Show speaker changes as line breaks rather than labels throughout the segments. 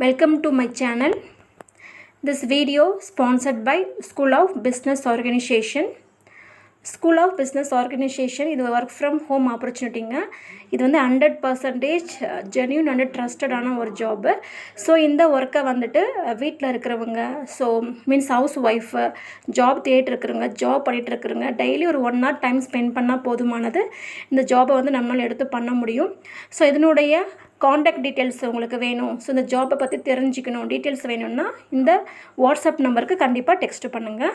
Welcome to my channel. This video sponsored by School of Business Organization. School of business organization இது work from home ஆப்பர்ச்சுனிட்டிங்க இது வந்து hundred percentage genuine and ட்ரஸ்டடான ஒரு job so இந்த ஒர்க்கை வந்துட்டு uh, வீட்டில் இருக்கிறவங்க so means house wife job தேடிட்டு இருக்கிறவங்க ஜாப் பண்ணிகிட்டு இருக்கிறவங்க டெய்லி ஒரு ஒன் ஹவர் டைம் ஸ்பெண்ட் பண்ணால் போதுமானது இந்த ஜாபை வந்து நம்மளால் எடுத்து பண்ண முடியும் ஸோ இதனுடைய காண்டாக்ட் டீட்டெயில்ஸ் உங்களுக்கு வேணும். ஸோ இந்த ஜாப்பை பற்றி தெரிஞ்சுக்கணும். டீட்டெயில்ஸ் வேணும்னா இந்த வாட்ஸ்அப் நம்பருக்கு கண்டிப்பாக டெக்ஸ்ட் பண்ணுங்கள்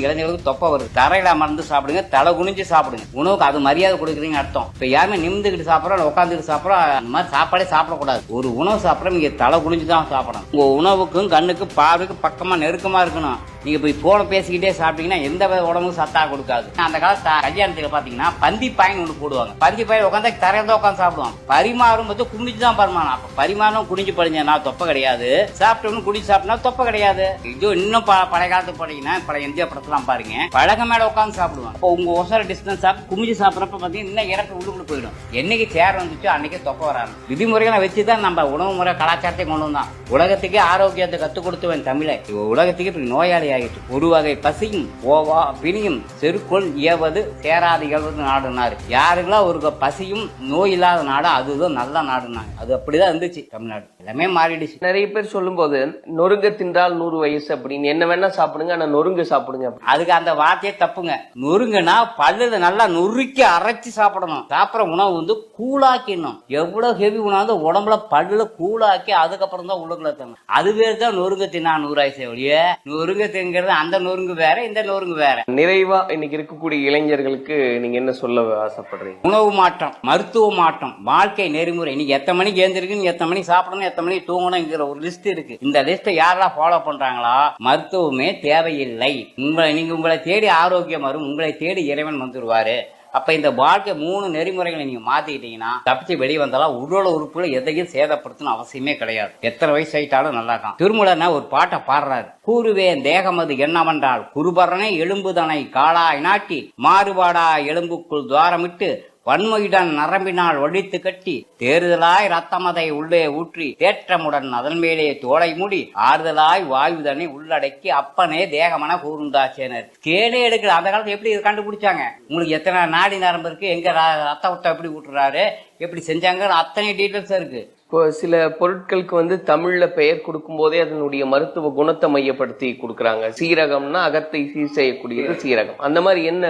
இளைஞர்களுக்கு தொப்பை வருது. தரையில அமர்ந்து சாப்பிடுங்க தலை குனிஞ்சு சாப்பிடுங்க. உணவுக்கு அது மரியாதை கொடுக்குறீங்க அர்த்தம். இப்ப யாருமே நிமிந்துக்கிட்டு சாப்பிட்றோம் உட்காந்துக்கிட்டு சாப்பிட்றோம் அந்த மாதிரி சாப்பாடே சாப்பிடக்கூடாது. ஒரு உணவு சாப்பிட்றோம் நீங்க தலை குனிஞ்சு தான் சாப்பிடணும். உங்க உணவுக்கும் கண்ணுக்கு பார்வைக்கு பக்கமா நெருக்கமா இருக்கணும். நீங்க போய் போன பேசிக்கிட்டே சாப்பிட்டீங்கன்னா எந்த உடம்புக்கும் சத்தா கொடுக்காது. அந்த காலத்து கல்யாணத்துல பாத்தீங்கன்னா பந்தி பாயின் ஒன்று போடுவாங்க. பந்தி பாய் உட்காந்து தரையில உட்காந்து சாப்பிடுவாங்க. பரிமாறும் போது குனிஞ்சு தான் பரிமாறணும் அப்ப பரிமாறும் குனிஞ்சு படிஞ்சா தொப்பை கிடையாது. சாப்பிட்டோம்னு குடிச்சு சாப்பிட்டா தொப்பை கிடையாது. இது இன்னும் ப- பழைய காலத்து போனீங்கன்னா பழைய இந்தியா படத்தெல்லாம் பாருங்க. பழக மேல உட்காந்து சாப்பிடுவாங்க. இப்போ உங்க ஒசர டிஸ்டன்ஸ் சாப்பிட்டு குமிஞ்சு சாப்பிட்றப்ப பாத்தீங்கன்னா இன்னும் இறப்பு உள்ளுக்குள்ள போயிடும். என்னைக்கு சேர் வந்துச்சோ அன்னைக்கு தொப்பை வராது விதிமுறைகளை வச்சு தான் நம்ம உணவு முறை கலாச்சாரத்தை கொண்டு வந்தான். உலகத்துக்கே ஆரோக்கியத்தை கத்துக் கொடுத்தவன் தமிழை. உலகத்துக்கு இப்படி நோயாளி ஆகிட்டு ஒரு வகை பசியும் ஓவா பிணியும் செருக்கொள் இயவது சேராது இயல்வது நாடுனாரு. யாருக்கெல்லாம் ஒரு பசியும் நோய் இல்லாத நாடு அதுதான் நல்ல நாடுனாங்க. அது அப்படிதான் இருந்துச்சு தமிழ்நாடு. எல்லாமே மாறிடுச்சு.
நிறைய பேர் சொல்லும்போது நொறுங்க தின்றால் நூறு வயசு அப்படின்னு. என்ன வேணா சாப்பிடுங்க ஆனா நொறுங்க சாப்பிடுங்க.
அதுக்கு அந்த வார்த்தையே தப்புங்க. நொறுங்குனா பல்லுல நல்லா நொறுக்கி அரைச்சு சாப்பிடணும். சாப்பிட்ற உணவு வந்து கூழாக்கிடணும். எவ்வளவு ஹெவி உணவு உடம்புல பல்லுல கூழாக்கி அதுக்கப்புறம் தான் உள்ளுக்குள்ள தரணும் அது பேர் தான் நொறுங்க தின்னா நூறாயிசை ஒழிய நொறுங்க திங்கிறது அந்த நொறுங்கு வேற இந்த நொறுங்கு வேற.
நிறைவா இன்னைக்கு இருக்கக்கூடிய இளைஞர்களுக்கு நீங்க என்ன சொல்ல ஆசைப்படுறீங்க?
உணவு மாற்றம் மருத்துவ மாற்றம் வாழ்க்கை நெறிமுறை. நீங்க எத்தனை மணிக்கு எழுந்திருக்குன்னு எத்தனை மணிக்கு சாப்பிடணும் எத்தனை மணிக்கு தூங்கணுங்கிற ஒரு லிஸ்ட் இருக்கு. இந்த லிஸ்ட்டை யாரெல்லாம் ஃபாலோ பண்றாங்களா? மருத்துவமே தேவையில்லை. உங்களை நீங்க உங்களை தேடி ஆரோக்கியம் வரும் உங்களை தேடி இறைவன் வந்துருவாரு. அப்ப இந்த வாழ்க்கை மூணு நெறிமுறைகளை நீங்க மாத்திக்கிட்டீங்கன்னா தப்பிச்சு வெளியே வந்தாலும் உடல் உறுப்புல எதையும் சேதப்படுத்தணும் அவசியமே கிடையாது. எத்தனை வயசு ஆயிட்டாலும் நல்லா இருக்கும் திருமூலனா ஒரு பாட்டை பாடுறாரு. கூறுவேன் தேகமது என்னவென்றால் குருபரனை எலும்புதனை காளாய் நாட்டி மாறுபாடா எலும்புக்குள் துவாரமிட்டு வன்மையுடன் நரம்பினால் ஒழித்து கட்டி தேறுதலாய் ரத்தமதை உள்ளே ஊற்றி தேற்றமுடன் அதன் மேலே தோலை மூடி ஆறுதலாய் வாயுதனை உள்ளடக்கி அப்பனே தேகமன கூர்ந்தாச்சேனர். கேடே எடுக்கல. அந்த காலத்துல எப்படி இதை கண்டுபிடிச்சாங்க? உங்களுக்கு எத்தனை நாடி நரம்பு இருக்கு? எங்க ரத்த உத்தம் எப்படி ஊட்டுறாரு? எப்படி செஞ்சாங்க? அத்தனை டீட்டெயில்ஸ் இருக்கு.
இப்போ சில பொருட்களுக்கு வந்து தமிழ்ல பெயர் கொடுக்கும் போதே அதனுடைய மருத்துவ குணத்தை மையப்படுத்தி கொடுக்கறாங்க. சீரகம்னா அகத்தை சீர் செய்யக்கூடியது சீரகம். அந்த மாதிரி என்ன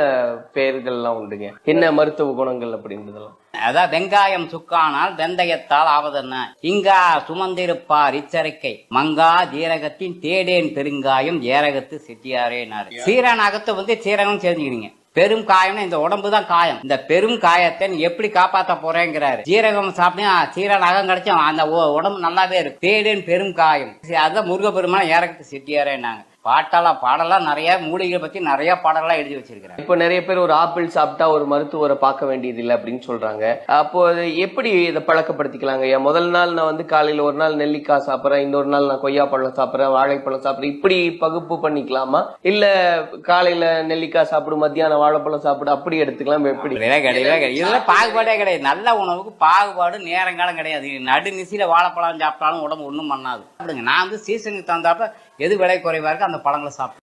பெயர்கள்லாம் உண்டுங்க? என்ன மருத்துவ குணங்கள் அப்படின்றதெல்லாம்?
அதான் வெங்காயம் சுக்கானால் வெந்தயத்தால் ஆவதென்ன? இங்கா சுமந்திருப்பார் இச்சரிக்கை. மங்கா ஜீரகத்தின் தேடேன் பெருங்காயம் ஏரகத்து செட்டியாரேனாரு. சீரன் அகத்தை வந்து சீரகம் சேர்ந்துக்கிறீங்க பெரும் காயம்னு இந்த உடம்பு தான் காயம். இந்த பெரும் காயத்தை நீ எப்படி காப்பாற்ற போறேங்கிறாரு. ஜீரகம் சாப்பிட்டா சீரன் அகம் கிடைச்சோம் அந்த உடம்பு நல்லாவே இருக்கு தேடுன்னு பெரும் காயம். சரி, அதான் முருகப்பெருமான ஏரகத்து சிட்டியாரேன்னாங்க. பாட்டெல்லாம் பாடலாம் நிறைய மூலிகைகள் பத்தி நிறைய பாடலாம் எழுதி வச்சிருக்கிறேன்
இப்போ நிறைய பேர் ஒரு ஆப்பிள் சாப்பிட்டா ஒரு மருத்துவரை பார்க்க வேண்டியது இல்லை அப்படின்னு சொல்றாங்க. அப்போ அது எப்படி இதை பழக்கப்படுத்திக்கலாங்க? ஐயா முதல் நாள் நான் வந்து காலையில ஒரு நாள் நெல்லிக்காய் சாப்பிட்றேன் இன்னொரு நாள் நான் கொய்யாப்பழம் சாப்பிட்றேன் வாழைப்பழம் சாப்பிட்றேன் இப்படி பகுப்பு பண்ணிக்கலாமா? இல்ல காலையில நெல்லிக்காய் சாப்பிடு மத்தியானம் வாழைப்பழம் சாப்பிடு அப்படி எடுத்துக்கலாம் எப்படி?
கிடையாது இதெல்லாம் பாகுபாடே கிடையாது. நல்ல உணவுக்கு பாகுபாடு நேரங்காலம் கிடையாது. நடு நிசியில வாழைப்பழம் சாப்பிட்டாலும் உடம்பு ஒன்றும் பண்ணாது. சாப்பிடுங்க. நான் வந்து சீசனுக்கு தகுந்தாப்ப எது விலை குறைவா இருக்கு அந்த பழங்களை சாப்பிட்டு